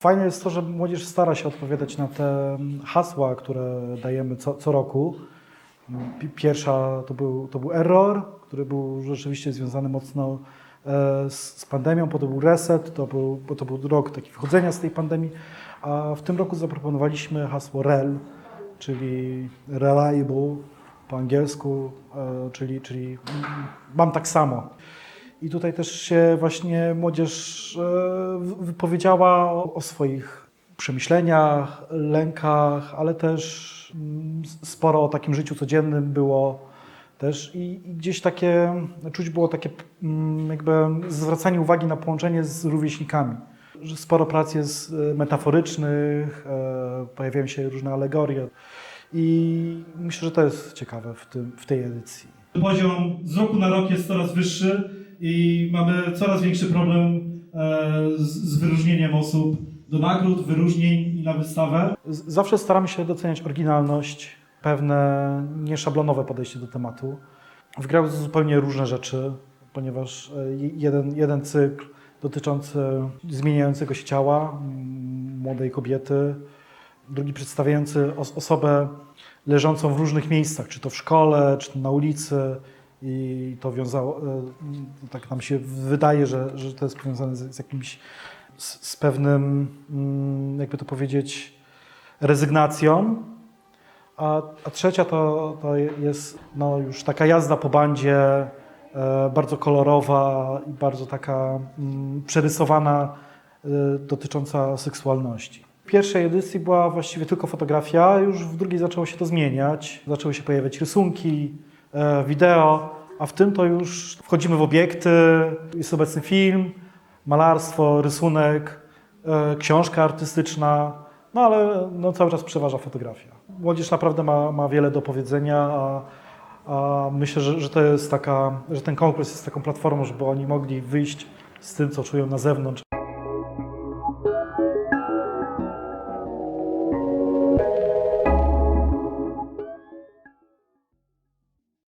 Fajne jest to, że młodzież stara się odpowiadać na te hasła, które dajemy co, co roku. Pi- Pierwsza to był, to był error, który był rzeczywiście związany mocno e, z, z pandemią, potem był reset, to był, to był rok taki wychodzenia z tej pandemii, a w tym roku zaproponowaliśmy hasło REL, czyli reliable po angielsku, e, czyli, czyli mam tak samo. I tutaj też się właśnie młodzież e, wy- wypowiedziała o, swoich przemyśleniach, lękach, ale też mm, sporo o takim życiu codziennym było też i, gdzieś takie, czuć było takie mm, jakby zwracanie uwagi na połączenie z rówieśnikami. Sporo prac jest e, metaforycznych, pojawiają się różne alegorie i myślę, że to jest ciekawe w, tym, w tej edycji. Poziom z roku na rok jest coraz wyższy i mamy coraz większy problem e, z, z wyróżnieniem osób do nagród, wyróżnień i na wystawę. Z- Zawsze staramy się doceniać oryginalność, pewne nieszablonowe podejście do tematu. Wgrały zupełnie różne rzeczy, ponieważ e, je- jeden, jeden cykl dotyczący zmieniającego się ciała młodej kobiety, drugi przedstawiający os- osobę leżącą w różnych miejscach, czy to w szkole, czy to na ulicy. I to wiązało, e, tak nam się wydaje, że, że to jest powiązane z, z jakimś, z, z pewnym, mm, jakby to powiedzieć, rezygnacją. A, a trzecia to, to jest no, już taka jazda po bandzie, e, bardzo kolorowa i bardzo taka mm, przerysowana, e, dotycząca seksualności. Pierwszej edycji była właściwie tylko fotografia, już w drugiej zaczęło się to zmieniać. Zaczęły się pojawiać rysunki, e, wideo, a w tym to już wchodzimy w obiekty, jest obecny film, malarstwo, rysunek, e, książka artystyczna, no ale no, cały czas przeważa fotografia. Młodzież naprawdę ma, ma wiele do powiedzenia, a, a myślę, że, że to jest taka, że ten konkurs jest taką platformą, żeby oni mogli wyjść z tym, co czują na zewnątrz.